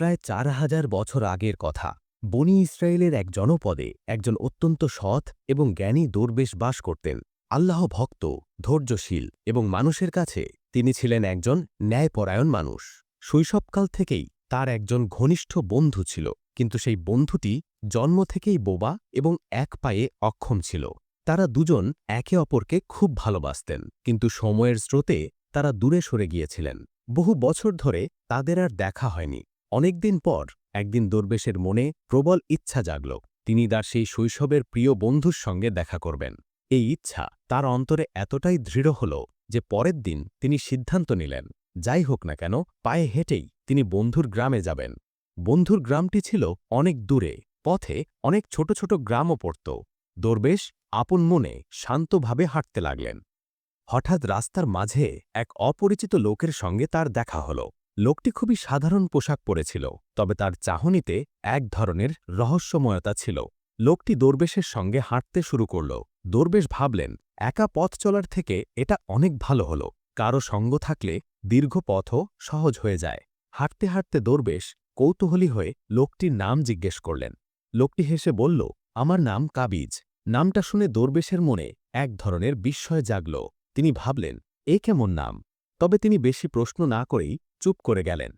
প্রায় চার হাজার বছর আগের কথা। বনি ইসরায়েলের এক জনপদে একজন অত্যন্ত সৎ এবং জ্ঞানী দরবেশ বাস করতেন। আল্লাহ ভক্ত, ধৈর্যশীল এবং মানুষের কাছে তিনি ছিলেন একজন ন্যায়পরায়ণ মানুষ। শৈশবকাল থেকেই তার একজন ঘনিষ্ঠ বন্ধু ছিল, কিন্তু সেই বন্ধুটি জন্ম থেকেই বোবা এবং এক পায়ে অক্ষম ছিল। তারা দুজন একে অপরকে খুব ভালোবাসতেন, কিন্তু সময়ের স্রোতে তারা দূরে সরে গিয়েছিলেন। বহু বছর ধরে তাদের আর দেখা হয়নি। অনেকদিন পর একদিন দরবেশের মনে প্রবল ইচ্ছা জাগল। তিনি তার সেই শৈশবের প্রিয় বন্ধুর সঙ্গে দেখা করবেন। এই ইচ্ছা তার অন্তরে এতটাই দৃঢ় হল যে পরের দিন তিনি সিদ্ধান্ত নিলেন, যাই হোক না কেন, পায়ে হেঁটেই তিনি বন্ধুর গ্রামে যাবেন। বন্ধুর গ্রামটি ছিল অনেক দূরে, পথে অনেক ছোট ছোট গ্রামও পড়ত। দরবেশ আপন মনে শান্তভাবে হাঁটতে লাগলেন। হঠাৎ রাস্তার মাঝে এক অপরিচিত লোকের সঙ্গে তার দেখা হল। লোকটি খুবই সাধারণ পোশাক পরেছিল, তবে তার চাহনিতে এক ধরনের রহস্যময়তা ছিল। লোকটি দরবেশের সঙ্গে হাঁটতে শুরু করল। দরবেশ ভাবলেন, একা পথ চলার থেকে এটা অনেক ভালো হল। কারও সঙ্গ থাকলে দীর্ঘ পথও সহজ হয়ে যায়। হাঁটতে হাঁটতে দরবেশ কৌতূহলী হয়ে লোকটির নাম জিজ্ঞেস করলেন। লোকটি হেসে বলল, আমার নাম কাবিজ। নামটা শুনে দরবেশের মনে এক ধরনের বিস্ময় জাগল। তিনি ভাবলেন, এ কেমন নাম? তবে তিনি বেশি প্রশ্ন না করেই চুপ করে গেলেন।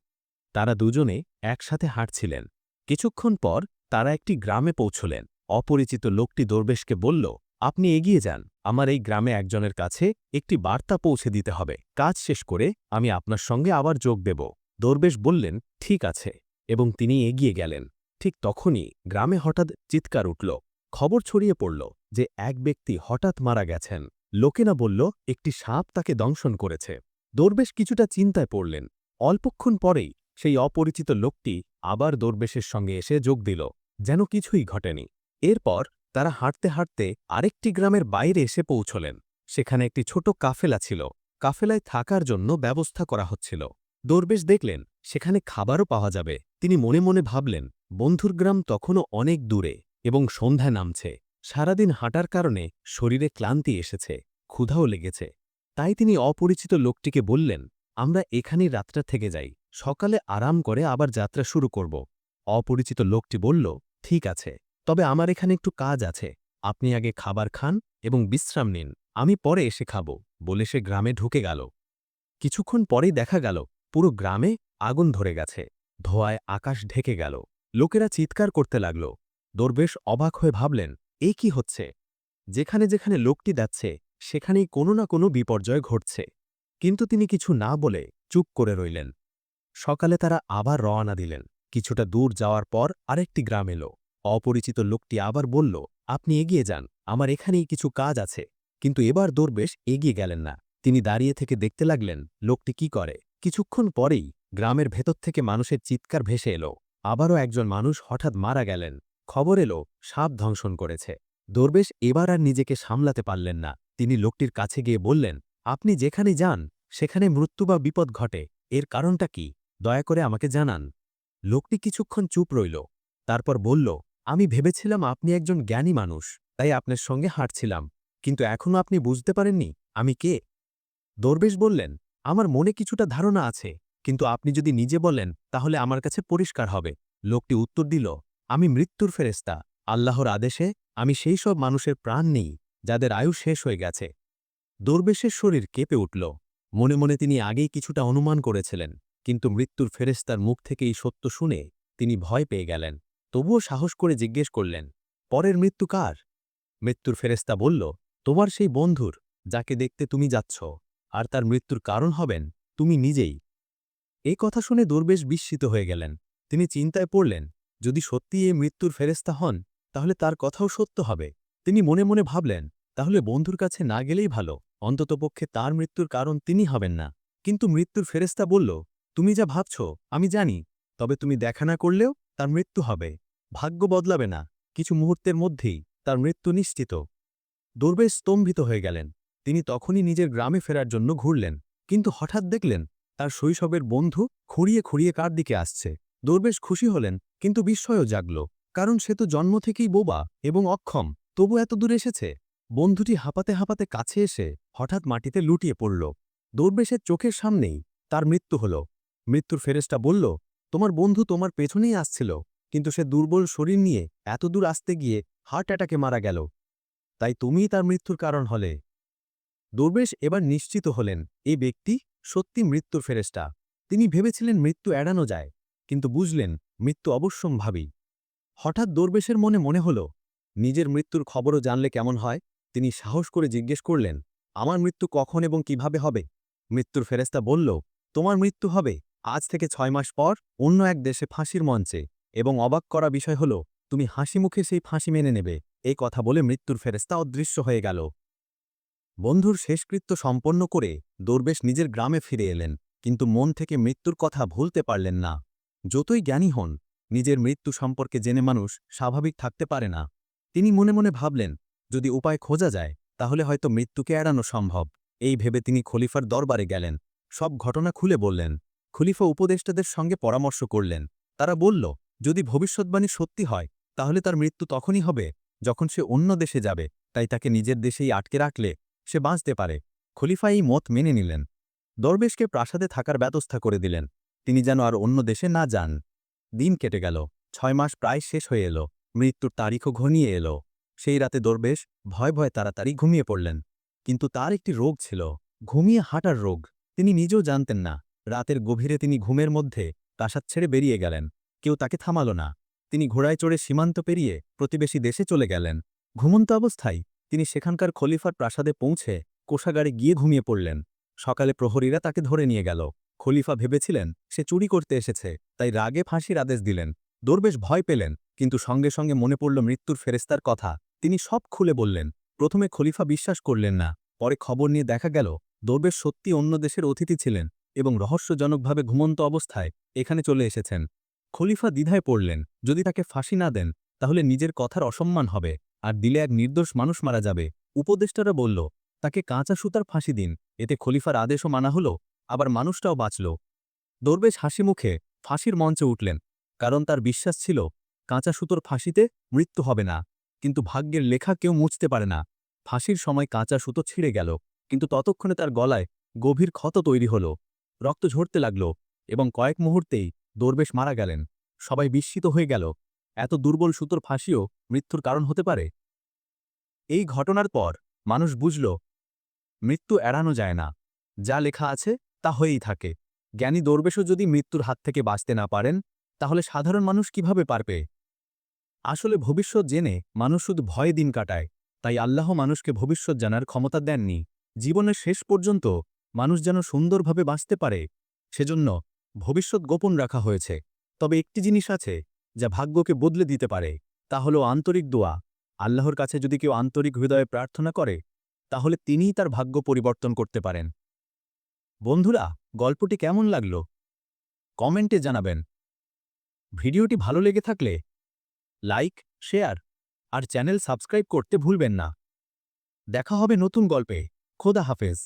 তারা দুজনে একসাথে হাঁটছিলেন। কিছুক্ষণ পর তারা একটি গ্রামে পৌঁছলেন। অপরিচিত লোকটি দরবেশকে বলল, আপনি এগিয়ে যান, আমার এই গ্রামে একজনের কাছে একটি বার্তা পৌঁছে দিতে হবে। কাজ শেষ করে আমি আপনার সঙ্গে আবার যোগ দেব। দরবেশ বললেন, ঠিক আছে। এবং তিনি এগিয়ে গেলেন। ঠিক তখনই গ্রামে হঠাৎ চিৎকার উঠল। খবর ছড়িয়ে পড়ল যে এক ব্যক্তি হঠাৎ মারা গেছেন। লোকেরা বলল, একটি সাপ তাকে দংশন করেছে। দরবেশ কিছুটা চিন্তায় পড়লেন। অল্পক্ষণ পরেই সেই অপরিচিত লোকটি আবার দরবেশের সঙ্গে এসে যোগ দিল, যেন কিছুই ঘটেনি। এরপর তারা হাঁটতে হাঁটতে আরেকটি গ্রামের বাইরে এসে পৌঁছলেন। সেখানে একটি ছোট কাফেলা ছিল। কাফেলায় থাকার জন্য ব্যবস্থা করা হচ্ছিল। দরবেশ দেখলেন, সেখানে খাবারও পাওয়া যাবে। তিনি মনে মনে ভাবলেন, বন্ধুর গ্রাম তখনও অনেক দূরে এবং সন্ধ্যা নামছে। সারাদিন হাঁটার কারণে শরীরে ক্লান্তি এসেছে, ক্ষুধাও লেগেছে। তাই তিনি অপরিচিত লোকটিকে বললেন আমরা এখানেই রাতটা থেকে যাই। সকালে আরাম করে আবার যাত্রা শুরু করব। অপরিচিত লোকটি বলল, ঠিক আছে। তবে আমার এখানে একটু কাজ আছে। আপনি আগে খাবার খান এবং বিশ্রাম নিন। আমি পরে এসে খাব। বলে সে গ্রামে ঢুকে গেল। কিছুক্ষণ পরেই দেখা গেল, পুরো গ্রামে আগুন ধরে গেছে। ধোয়ায় আকাশ ঢেকে গেল। লোকেরা চিৎকার করতে লাগল। দরবেশ অবাক হয়ে ভাবলেন, এ কি হচ্ছে? যেখানে যেখানে লোকটি যাচ্ছে, সেখানেই কোনো না কোনো বিপর্যয় ঘটছে। কিন্তু তিনি কিছু না বলে চুপ করে রইলেন। সকালে তারা আবার রওনা দিলেন। কিছুটা দূর যাওয়ার পর আরেকটি গ্রাম এলো। অপরিচিত লোকটি আবার বলল, আপনি এগিয়ে যান, আমার এখানেই কিছু কাজ আছে। কিন্তু এবার দরবেশ এগিয়ে গেলেন না। তিনি দাঁড়িয়ে থেকে দেখতে লাগলেন, লোকটি কি করে? কিছুক্ষণ পরেই গ্রামের ভেতর থেকে মানুষের চিৎকার ভেসে এলো। আবারও একজন মানুষ হঠাৎ মারা গেলেন। খবর এলো, সাপ ধ্বংসন করেছে। দরবেশ এবার আর নিজেকে সামলাতে পারলেন না। তিনি লোকটির কাছে গিয়ে বললেন আপনি যেখানে যান, সেখানে মৃত্যু বা বিপদ ঘটে। এর কারণটা কি? দয়া করে আমাকে জানান। লোকটি কিছুক্ষণ চুপ রইল। তারপর বলল, আমি ভেবেছিলাম আপনি একজন জ্ঞানী মানুষ, তাই আপনার সঙ্গে হাঁটছিলাম। কিন্তু এখনও আপনি বুঝতে পারেননি, আমি কে? দরবেশ বললেন, আমার মনে কিছুটা ধারণা আছে, কিন্তু আপনি যদি নিজে বলেন, তাহলে আমার কাছে পরিষ্কার হবে। লোকটি উত্তর দিল, আমি মৃত্যুর ফেরেস্তা আল্লাহর আদেশে আমি সেই সব মানুষের প্রাণ নেই, যাদের আয়ু শেষ হয়ে গেছে। দরবেশের শরীর কেঁপে উঠল। মনে মনে তিনি আগেই কিছুটা অনুমান করেছিলেন, কিন্তু মৃত্যুর ফেরেস্তার মুখ থেকে এই সত্য শুনে তিনি ভয় পেয়ে গেলেন। তবুও সাহস করে জিজ্ঞেস করলেন, পরের মৃত্যু কার? মৃত্যুর ফেরেস্তা বলল, তোমার সেই বন্ধুর, যাকে দেখতে তুমি যাচ্ছ, আর তার মৃত্যুর কারণ হবেন তুমি নিজেই। এই কথা শুনে দরবেশ বিস্মিত হয়ে গেলেন। তিনি চিন্তায় পড়লেন, যদি সত্যি এ মৃত্যুর ফেরেস্তা হন, তাহলে তার কথাও সত্য হবে। তিনি মনে মনে ভাবলেন, তাহলে বন্ধুর কাছে না গেলেই ভালো। অন্ততপক্ষে তার মৃত্যুর কারণ তিনি হবেন না। কিন্তু মৃত্যুর ফেরেস্তা বলল, তুমি যা ভাবছ, আমি জানি, তবে তুমি দেখা না করলেও তার মৃত্যু হবে। ভাগ্য বদলাবে না। কিছু মুহূর্তের মধ্যেই তার মৃত্যু নিশ্চিত। দরবেশ স্তম্ভিত হয়ে গেলেন। তিনি তখনই নিজের গ্রামে ফেরার জন্য ঘুরলেন। কিন্তু হঠাৎ দেখলেন, তার শৈশবের বন্ধু খুঁড়িয়ে খুঁড়িয়ে কার দিকে আসছে। দরবেশ খুশি হলেন, কিন্তু বিস্ময়ও জাগল। কারণ সে তো জন্ম থেকেই বোবা এবং অক্ষম। তবু এত দূর এসেছে? বন্ধুটি হাঁপাতে হাঁপাতে কাছে এসে হঠাৎ মাটিতে লুটিয়ে পড়ল। দৌড়বেশের চোখের সামনেই তার মৃত্যু হল। মৃত্যুর ফেরেস্টা বলল, তোমার বন্ধু তোমার পেছনেই আসছিল, কিন্তু সে দুর্বল শরীর নিয়ে এত দূর আসতে গিয়ে হার্ট অ্যাটাকে মারা গেল। তাই তুমিই তার মৃত্যুর কারণ হলে দুর্বেশ এবার নিশ্চিত হলেন, এই ব্যক্তি সত্যি মৃত্যুর ফেরেস্টা তিনি ভেবেছিলেন মৃত্যু এড়ানো যায়, কিন্তু বুঝলেন মৃত্যু অবশ্যম্ভাবী। হঠাৎ দরবেশের মনে মনে হল, নিজের মৃত্যুর খবরও জানলে কেমন হয়? তিনি সাহস করে জিজ্ঞেস করলেন, আমার মৃত্যু কখন এবং কীভাবে হবে? মৃত্যুর ফেরেস্তা বলল, তোমার মৃত্যু হবে আজ থেকে ছয় মাস পর অন্য এক দেশে ফাঁসির মঞ্চে এবং অবাক করা বিষয় হল, তুমি হাসি মুখে সেই ফাঁসি মেনে নেবে। এই কথা বলে মৃত্যুর ফেরেস্তা অদৃশ্য হয়ে গেল। বন্ধুর শেষকৃত্য সম্পন্ন করে দরবেশ নিজের গ্রামে ফিরে এলেন, কিন্তু মন থেকে মৃত্যুর কথা ভুলতে পারলেন না। যতই জ্ঞানী হন, নিজের মৃত্যু সম্পর্কে জেনে মানুষ স্বাভাবিক থাকতে পারে না। তিনি মনে মনে ভাবলেন যদি উপায় খোঁজা যায়, তাহলে হয়তো মৃত্যুকে এড়ানো সম্ভব। এই ভেবে তিনি খলিফার দরবারে গেলেন। সব ঘটনা খুলে বললেন। খলিফা উপদেষ্টাদের সঙ্গে পরামর্শ করলেন। তারা বলল, যদি ভবিষ্যৎবাণী সত্যি হয়, তাহলে তার মৃত্যু তখনই হবে, যখন সে অন্য দেশে যাবে। তাই তাকে নিজের দেশেই আটকে রাখলে সে বাঁচতে পারে। খলিফা এই মত মেনে নিলেন। দরবেশকে প্রাসাদে থাকার ব্যবস্থা করে দিলেন। তিনি যেন আর অন্য দেশে না যান। দিন কেটে গেল। ছয় মাস প্রায় শেষ হয়ে এলো। মৃত্যুর তারিখও ঘনিয়ে এলো। সেই রাতে দরবেশ ভয় ভয় তাড়াতাড়ি ঘুমিয়ে পড়লেন। কিন্তু তার একটি রোগ ছিল, ঘুমিয়ে হাঁটার রোগ। তিনি নিজেও জানতেন না, রাতের গভীরে তিনি ঘুমের মধ্যে প্রাসাদ ছেড়ে বেরিয়ে গেলেন। কেউ তাকে থামাল না। তিনি ঘোড়ায় চড়ে সীমান্ত পেরিয়ে প্রতিবেশী দেশে চলে গেলেন। ঘুমন্ত অবস্থায় তিনি সেখানকার খলিফার প্রাসাদে পৌঁছে কোষাগারে গিয়ে ঘুমিয়ে পড়লেন। সকালে প্রহরীরা তাকে ধরে নিয়ে গেল। খলিফা ভেবেছিলেন, সে চুরি করতে এসেছে। তাই রাগে ফাঁসির আদেশ দিলেন। দরবেশ ভয় পেলেন। কিন্তু সঙ্গে সঙ্গে মনে পড়ল মৃত্যুর ফেরেস্তার কথা। তিনি সব খুলে বললেন, প্রথমে খলিফা বিশ্বাস করলেন না, পরে খবর নিয়ে দেখা গেল, দরবেশ সত্যি অন্য দেশের অতিথি ছিলেন এবং রহস্যজনকভাবে ঘুমন্ত অবস্থায় এখানে চলে এসেছেন। খলিফা দ্বিধায় পড়লেন, যদি তাকে ফাঁসি না দেন, তাহলে নিজের কথার অসম্মান হবে, আর দিলে এক নির্দোষ মানুষ মারা যাবে। উপদেষ্টারা বলল, তাকে কাঁচা সুতার ফাঁসি দিন, এতে খলিফার আদেশও মানা হল, আবার মানুষটাও বাঁচল। দরবেশ হাসি মুখে ফাঁসির মঞ্চে উঠলেন, কারণ তার বিশ্বাস ছিল কাঁচা সুতোর ফাঁসিতে মৃত্যু হবে না। কিন্তু ভাগ্যের লেখা কেউ মুছতে পারে না। ফাঁসির সময় কাঁচা সুতো ছিঁড়ে গেল, কিন্তু ততক্ষণে তার গলায় গভীর ক্ষত তৈরি হল। রক্ত ঝরতে লাগল এবং কয়েক মুহূর্তেই দরবেশ মারা গেলেন। সবাই বিস্মিত হয়ে গেল। এত দুর্বল সুতোর ফাঁসিও মৃত্যুর কারণ হতে পারে? এই ঘটনার পর মানুষ বুঝল, মৃত্যু এড়ানো যায় না। যা লেখা আছে তা হয়েই থাকে। জ্ঞানী দরবেশও যদি মৃত্যুর হাত থেকে বাঁচতে না পারেন তাহলে সাধারণ মানুষ কীভাবে পারবে? আসলে ভবিষ্যৎ জেনে মানুষ শুধু ভয়ে দিন কাটায়, তাই আল্লাহ মানুষকে ভবিষ্যৎ জানার ক্ষমতা দেননি। জীবনের শেষ পর্যন্ত মানুষ যেন সুন্দরভাবে বাঁচতে পারে, সেজন্য ভবিষ্যৎ গোপন রাখা হয়েছে। তবে একটি জিনিস আছে, যা ভাগ্যকে বদলে দিতে পারে, তা হল আন্তরিক দোয়া। আল্লাহর কাছে যদি কেউ আন্তরিক হৃদয়ে প্রার্থনা করে, তাহলে তিনিই তার ভাগ্য পরিবর্তন করতে পারেন। বন্ধুরা, গল্পটি কেমন লাগল? কমেন্টে জানাবেন। ভিডিওটি ভালো লেগে থাকলে লাইক, শেয়ার আর চ্যানেল সাবস্ক্রাইব করতে ভুলবেন না। দেখা হবে নতুন গল্পে। খোদা হাফেজ।